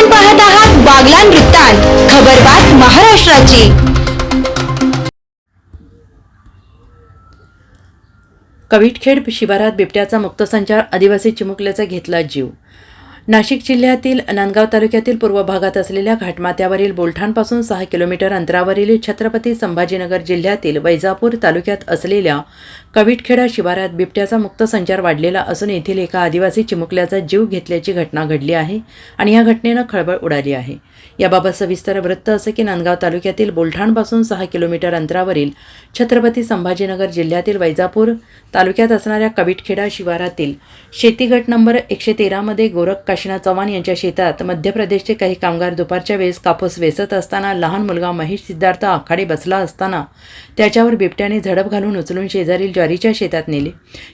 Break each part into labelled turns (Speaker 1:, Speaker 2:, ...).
Speaker 1: आपण पाहत आहात बागलान वृत्तांत. खबरबात महाराष्ट्राची.
Speaker 2: कविटखेड शिवारात बिबट्याचा मुक्तसंचार आदिवासी चिमुकल्याचा घेतला जीव. नाशिक जिल्ह्यातील नांदगाव तालुक्यातील पूर्व भागात असलेल्या घाटमात्यावरील बोलठाणपासून सहा किलोमीटर अंतरावरील छत्रपती संभाजीनगर जिल्ह्यातील वैजापूर तालुक्यात असलेल्या कविटखेडा शिवारात बिबट्याचा मुक्त संचार वाढलेला असून येथील एका आदिवासी चिमुकल्याचा जीव घेतल्याची घटना घडली आहे आणि या घटनेनं खळबळ उडाली आहे. याबाबत सविस्तर वृत्त असं की नांदगाव तालुक्यातील बोलठाणपासून सहा किलोमीटर अंतरावरील छत्रपती संभाजीनगर जिल्ह्यातील वैजापूर तालुक्यात असणाऱ्या कविटखेडा शिवारातील शेतीगट नंबर एकशे तेरामध्ये गोरख काशीनाथ चव्हाण यांच्या शेतात मध्य प्रदेशचे काही कामगार दुपारच्या वेळेस कापूस वेचत असताना लहान मुलगा महेश सिद्धार्थ आखाडे बसला असताना त्याच्यावर बिबट्याने झडप घालून उचलून शेजारील ज्वारीच्या शेतात नेले.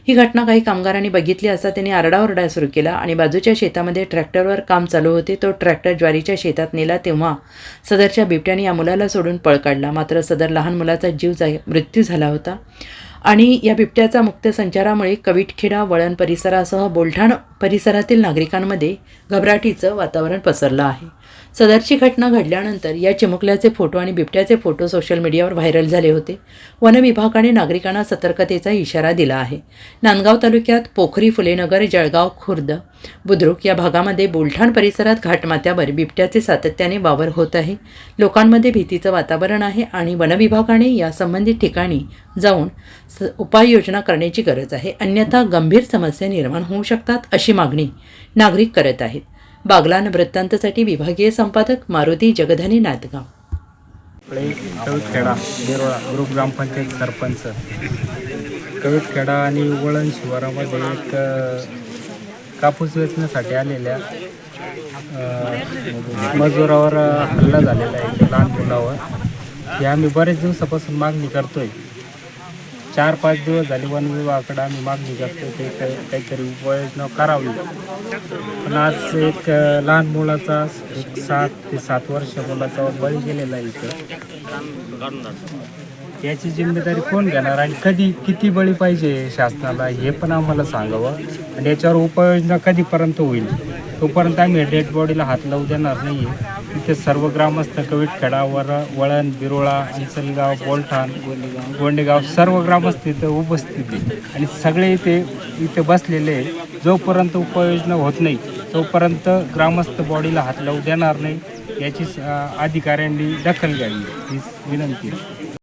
Speaker 2: ही घटना काही कामगारांनी बघितली असता त्यांनी आरडाओरडा सुरू केला आणि बाजूच्या शेतामध्ये ट्रॅक्टरवर काम चालू होते. तो ट्रॅक्टर ज्वारीच्या शेतात नेला तेव्हा सदरच्या बिबट्याने या मुलाला सोडून पळ काढला. मात्र सदर लहान मुलाचा जीव जा मृत्यू झाला होता. आणि या बिबट्याचा मुक्त संचारामुळे कविटखेडा वळण परिसरासह बोलठाण परिसरातील नागरिकांमध्ये घबराटीचं वातावरण पसरलं आहे. सदरची घटना घडल्यानंतर या चिमुकल्याचे फोटो आणि बिबट्याचे फोटो सोशल मीडियावर व्हायरल झाले होते. वन विभागाने नागरिकांना सतर्कतेचा इशारा दिला आहे. नांदगाव तालुक्यात पोखरी फुलेनगर जळगाव खुर्द बुद्रुक या भागामध्ये बोलठाण परिसरात घाटमाथ्यावर बिबट्याचे सातत्याने वावर होत आहे. लोकांमध्ये भीतीचं वातावरण आहे आणि वनविभागाने या संबंधित ठिकाणी जाऊन स उपाययोजना करण्याची गरज आहे. अन्यथा गंभीर समस्या निर्माण होऊ शकतात अशी मागणी नागरिक करत आहेत. बागलान वृत्तांतसाठी विभागीय संपादक मारुती जगधनी नादगाव.
Speaker 3: आपले कवितखेडा ग्रुप ग्रामपंचायत सरपंच. कवितखेडा आणि वळण शिवारामध्ये एक कापूस वेचण्यासाठी आलेल्या मजुरावर हल्ला झालेला आहे लहान मुलावर. हे आम्ही बरेच दिवसापासून मागणी करतोय. चार पाच दिवस झाले वन विभागाकडे आम्ही मागणी करतो ते काही- काहीतरी उपाययोजना करावी पण आज एक लहान मुलाचा एक सात ते सात वर्ष मुलाचा बळी गेलेला आहे इथं. याची जिम्मेदारी कोण घेणार आणि कधी किती बळी पाहिजे शासनाला हे पण आम्हाला सांगावं आणि याच्यावर उपाययोजना कधीपर्यंत होईल? तोपर्यंत आम्ही डेड बॉडीला हात लावू देणार नाही आहे इथे सर्व ग्रामस्थ कविटखेडा वर वळण बिरोळा अंचलगाव बोलठाण गोंडेगाव सर्व ग्रामस्थ इथं उपस्थित आहे आणि सगळे इथे इथे बसलेले जोपर्यंत उपाययोजना होत नाही तोपर्यंत ग्रामस्थ बॉडीला हात लावू देणार नाही. याची अधिकाऱ्यांनी दखल घ्यावी. ही विनंती आहे.